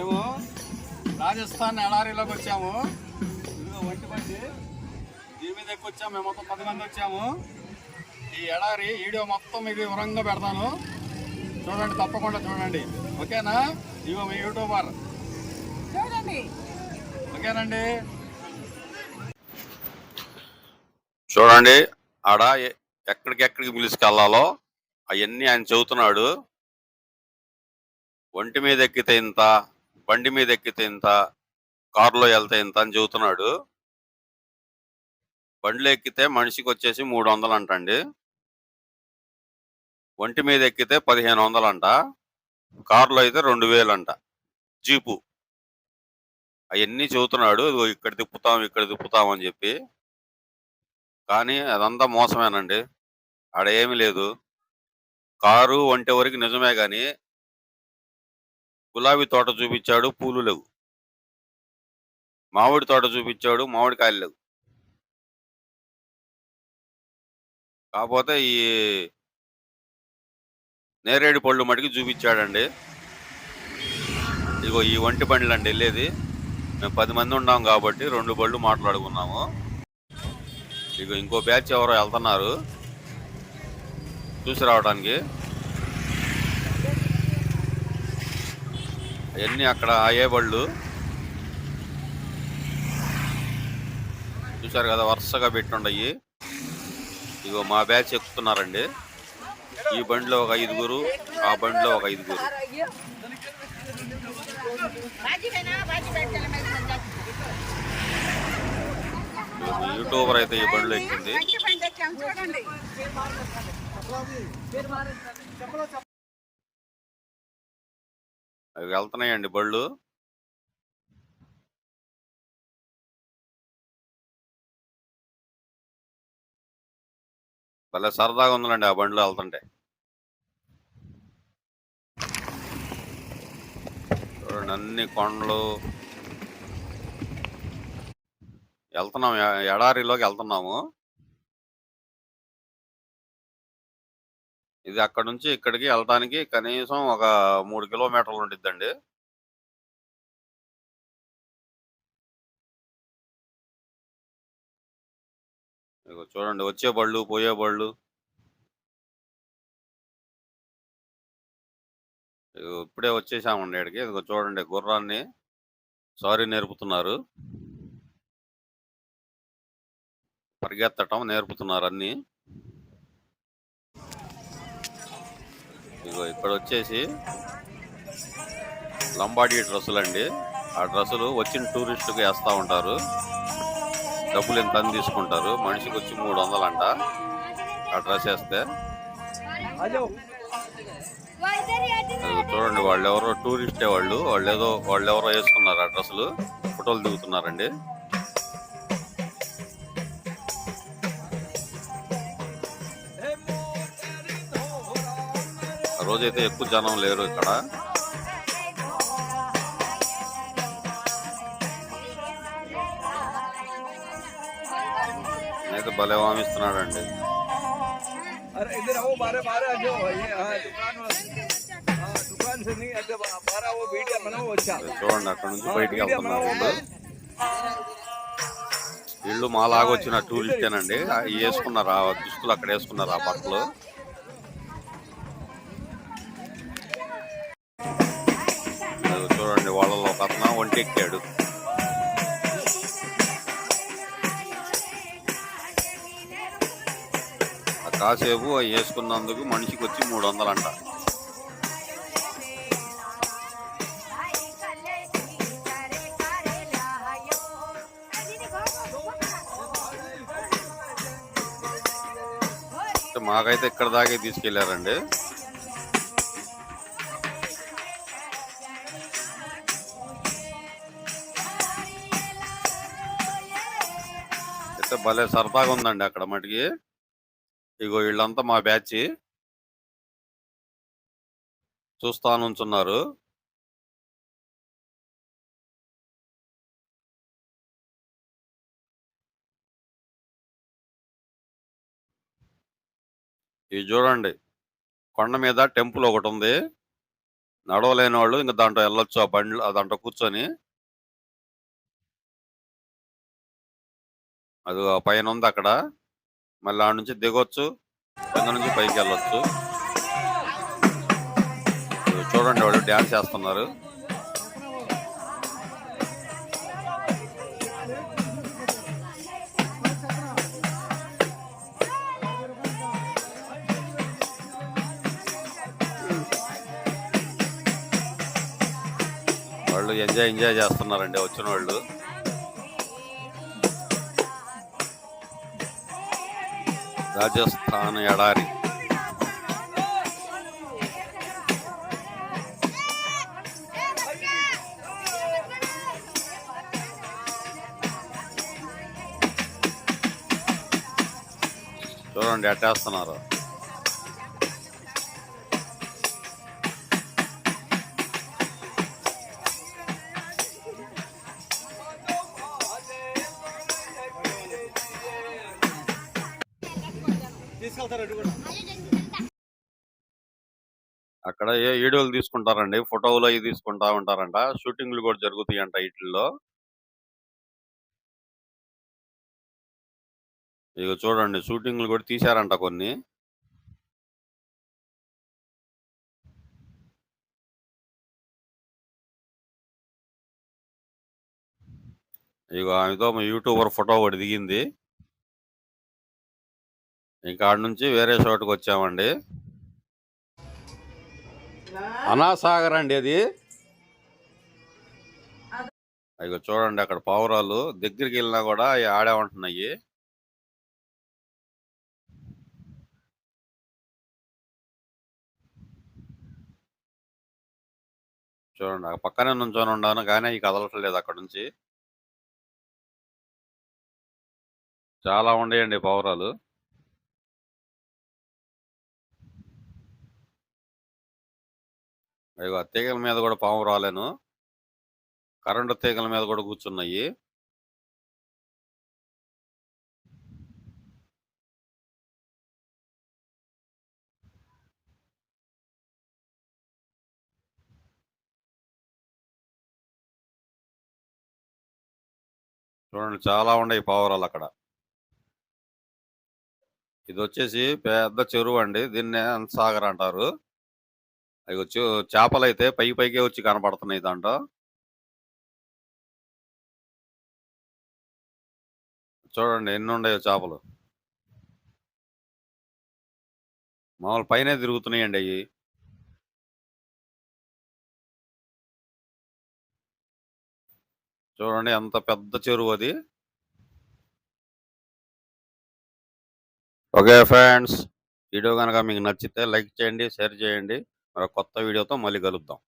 మేము రాజస్థాన్ ఎడారిలోకి వచ్చాము. ఇదిగో వంటి బండి. దీని మీద ఎక్కువ వచ్చాము. మేము మొత్తం పది మంది వచ్చాము. ఈ ఎడారి వీడియో మొత్తం మీకు వివరంగా పెడతాను. చూడండి తప్పకుండా చూడండి. ఓకేనా? ఇగో మీ యూట్యూబర్. చూడండి. ఓకేనండి. చూడండి ఆడ ఎక్కడికెక్కడికి పిలుచుకెళ్ళాలో అవన్నీ ఆయన చెబుతున్నాడు. ఒంటి మీద ఎక్కితే ఇంత? బండి మీద ఎక్కితే ఇంత కారులో వెళ్తే ఇంత అని చెబుతున్నాడు. బండిలో ఎక్కితే మనిషికి వచ్చేసి మూడు వందలు అంటండి ఒంటి మీద ఎక్కితే పదిహేను వందలు అంట కారులో అయితే రెండు వేలు అంట జీపు. అవన్నీ చెబుతున్నాడు. ఇక్కడ తిప్పుతాం ఇక్కడ తిప్పుతాం అని చెప్పి. కానీ అదంతా మోసమేనండి. ఆడ ఏమీ లేదు. కారు వంటి వరకు నిజమే కానీ గులాబీ తోట చూపించాడు పూలు లేవు. మామిడి తోట చూపించాడు మామిడికాయలు లేవు. కాకపోతే ఈ నేరేడు పళ్ళు మటుకు చూపించాడండి. ఇదిగో ఈ వంటి పండ్లు అండి వెళ్ళేది. మేము పది మంది ఉన్నాం కాబట్టి రెండు బళ్ళు మాట్లాడుకున్నాము. ఇక ఇంకో బ్యాచ్ ఎవరో వెళ్తున్నారు. చూసి రావడానికి. ఎన్ని అక్కడ ఆయబళ్ళు చూసారు కదా వరుసగా పెట్టుండయి. ఇగో మా బ్యాచ్ ఎక్కుతున్నారండి ఈ బండిలో ఒక ఐదుగురు ఆ బండిలో ఒక ఐదుగురు. యూట్యూబర్ అయితే ఈ బండిలో ఎక్కింది. అవి వెళ్తున్నాయండి బళ్ళు. భలే సరదాగా ఉందండి ఆ బండిలో వెళ్తుంటే. చూడండి అన్ని కొండలు. వెళ్తున్నాము ఎ- వెళ్తున్నాము. ఇది అక్కడ నుంచి ఇక్కడికి వెళ్ళటానికి కనీసం ఒక మూడు కిలోమీటర్లు ఉండిద్దండి. ఇగో చూడండి వచ్చే బళ్ళు పోయే బళ్ళు. ఇప్పుడే వచ్చేసామండి ఇక్కడికి. ఇదిగో చూడండి గుర్రాన్ని సారీ నేర్పుతున్నారు. పరిగెత్తటం నేర్పుతున్నారు అన్నీ. ఇగో ఇక్కడ వచ్చేసి లంబాడీ డ్రెస్సులు అండి ఆ డ్రెస్సులు వచ్చిన టూరిస్టుకు వేస్తూ ఉంటారు. డబ్బులు ఎంత అని తీసుకుంటారు. మనిషికి వచ్చి మూడు వందలు అంట ఆ డ్రెస్ వేస్తే. చూడండి వాళ్ళు ఎవరో టూరిస్టే వాళ్ళు. వాళ్ళు ఏదో వాళ్ళు ఎవరో వేసుకున్నారు ఆ డ్రెస్సులు. ఫోటోలు దిగుతున్నారండి. రోజైతే ఎక్కువ జనం లేరు ఇక్కడ. నేనైతే భలే వామిస్తున్నాడండి. చూడండి అక్కడ నుంచి బయటికి వెళ్తున్నారు వీళ్ళు. మాలాగొచ్చిన టూరిస్టేనండి. వేసుకున్నారు ఆ దుస్తులు అక్కడ వేసుకున్నారు ఆ బట్టలు. ఎక్కాడు కాసేపు అవి వేసుకున్నందుకు మనిషికి వచ్చి మూడు వందలు అంట మాకైతే ఇక్కడ దాకే తీసుకెళ్ళారండి. భలే సరదాగా ఉందండి అక్కడ మటుకి. ఇగో వీళ్ళంతా మా బ్యాచ్. చూస్తా నుంచున్నారు ఇది చూడండి. కొండ మీద టెంపుల్ ఒకటి ఉంది. నడవలేని వాళ్ళు ఇంకా దాంట్లో వెళ్ళొచ్చు ఆ బండ్లు దాంట్లో కూర్చొని. అది పైన ఉంది అక్కడ. మళ్ళీ ఆడ నుంచి దిగొచ్చు. కింద నుంచి పైకి వెళ్ళొచ్చు. చూడండి వాళ్ళు డ్యాన్స్ చేస్తున్నారు. వాళ్ళు ఎంజాయ్ ఎంజాయ్ చేస్తున్నారండి వచ్చిన వాళ్ళు రాజస్థాన్ ఎడారి. చూడండి ఎట్టేస్తున్నారు. అక్కడ ఏ వీడియోలు తీసుకుంటారండి? ఫోటోలు అవి తీసుకుంటా ఉంటారంట. షూటింగ్లు కూడా జరుగుతాయి అంట వీటిల్లో. ఇక చూడండి షూటింగ్లు కూడా తీశారంట కొన్ని. ఇక ఆమెతో మా యూట్యూబర్ ఫోటో ఒకటి దిగింది. ఇంకా ఆడ నుంచి వేరే చోటుకు వచ్చామండి అనాసాగర్ అండి అది. ఇక చూడండి అక్కడ పావురాలు దగ్గరికి వెళ్ళినా కూడా అవి ఆడే ఉంటున్నాయి చూడండి ఆ పక్కనే నుంచొని ఉన్నాను కానీ ఈ కదలట్లేదు అక్కడ నుంచి చాలా ఉండేయండి పావురాలు. అయ్యో! ఆ తీగల మీద కూడా పాము రాలేను. కరెంటు తీగల మీద కూడా కూర్చున్నాయి. చూడండి చాలా ఉన్నాయి పావురాలు అక్కడ. ఇది వచ్చేసి పెద్ద చెరువు అండి. దీన్నే సాగర్ అంటారు. అవి వచ్చి చేపలు అయితే పై పైకే వచ్చి కనపడుతున్నాయి దాంట్లో. చూడండి ఎన్ని ఉన్నాయో చేపలు. మామూలు పైనే తిరుగుతున్నాయండి అవి చూడండి ఎంత పెద్ద చెరువు అది. ఓకే ఫ్రెండ్స్ వీడియో కనుక మీకు నచ్చితే లైక్ చేయండి షేర్ చేయండి. మరో కొత్త వీడియోతో మళ్ళీ కలుద్దాం.